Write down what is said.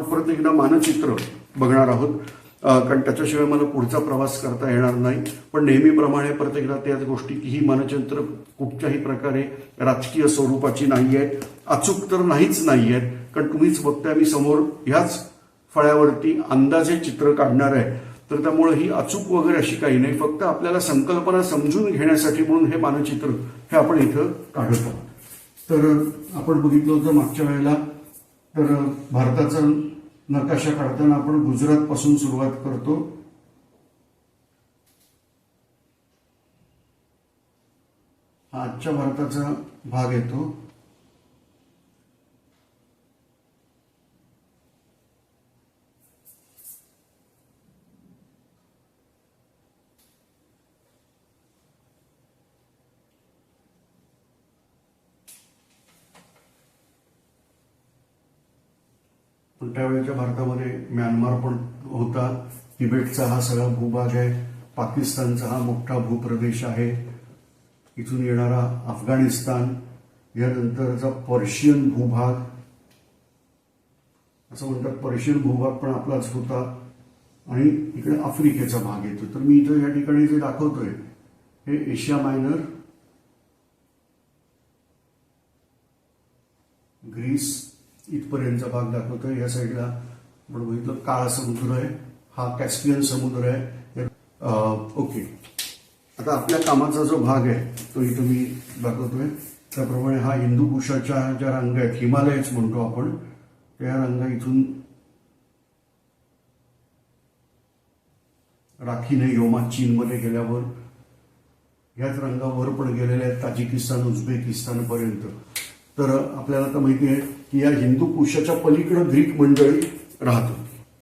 आपण परत एकदा मानचित्र बघणार आहोत. कारण त्याच्याशिवाय मला पुढचा प्रवास करता येणार नाही. पण नेहमीप्रमाणे परत एकदा त्याच गोष्टी की ही मानचित्र कुठच्याही प्रकारे राजकीय स्वरूपाची नाही आहेत अचूक तर नाहीच नाही आहेत कारण तुम्हीच बघताय मी समोर ह्याच फळ्यावरती अंदाजे चित्र काढणार आहे. तर त्यामुळे ही अचूक वगैरे अशी काही नाही. फक्त आपल्याला संकल्पना समजून घेण्यासाठी म्हणून हे मानचित्र हे आपण इथं काढत आहोत. तर आपण बघितलं होतं मागच्या वेळेला तर भारताचं नकाशा काढताना आपण गुजरात पासून सुरुवात करतो. हा आजच्या भारताचा भाग येतो. पण त्यावेळेच्या भारतामध्ये म्यानमार पण होता. तिबेटचा हा सगळा भूभाग आहे. पाकिस्तानचा हा मोठा भूप्रदेश आहे. इथून येणारा अफगाणिस्तान यानंतरचा पर्शियन भूभाग. असं म्हणतात पर्शियन भूभाग पण आपलाच होता. आणि इकडे आफ्रिकेचा भाग येतो. तर मी इथं या ठिकाणी जे दाखवतोय हे एशिया मायनर ग्रीस इथपर्यंतचा भाग दाखवतोय. या साईडला आपण बघितलं काळा समुद्र आहे. हा कॅस्पियन समुद्र आहे. ओके. आता आपल्या कामाचा जो भाग आहे तो इथं मी दाखवतोय. त्याप्रमाणे हा हिंदू कुशाच्या ज्या रांगा आहेत हिमालयच म्हणतो आपण त्या रांगा इथून राखीने योमा चीनमध्ये गेल्यावर ह्याच रंगावर पण गेलेल्या आहेत ताजिकिस्तान उझबेकिस्तान पर्यंत तर आपल्याला तर माहिती आहे की या हिंदू कुशाच्या पलीकडं ग्रीक मंडळी राहतात.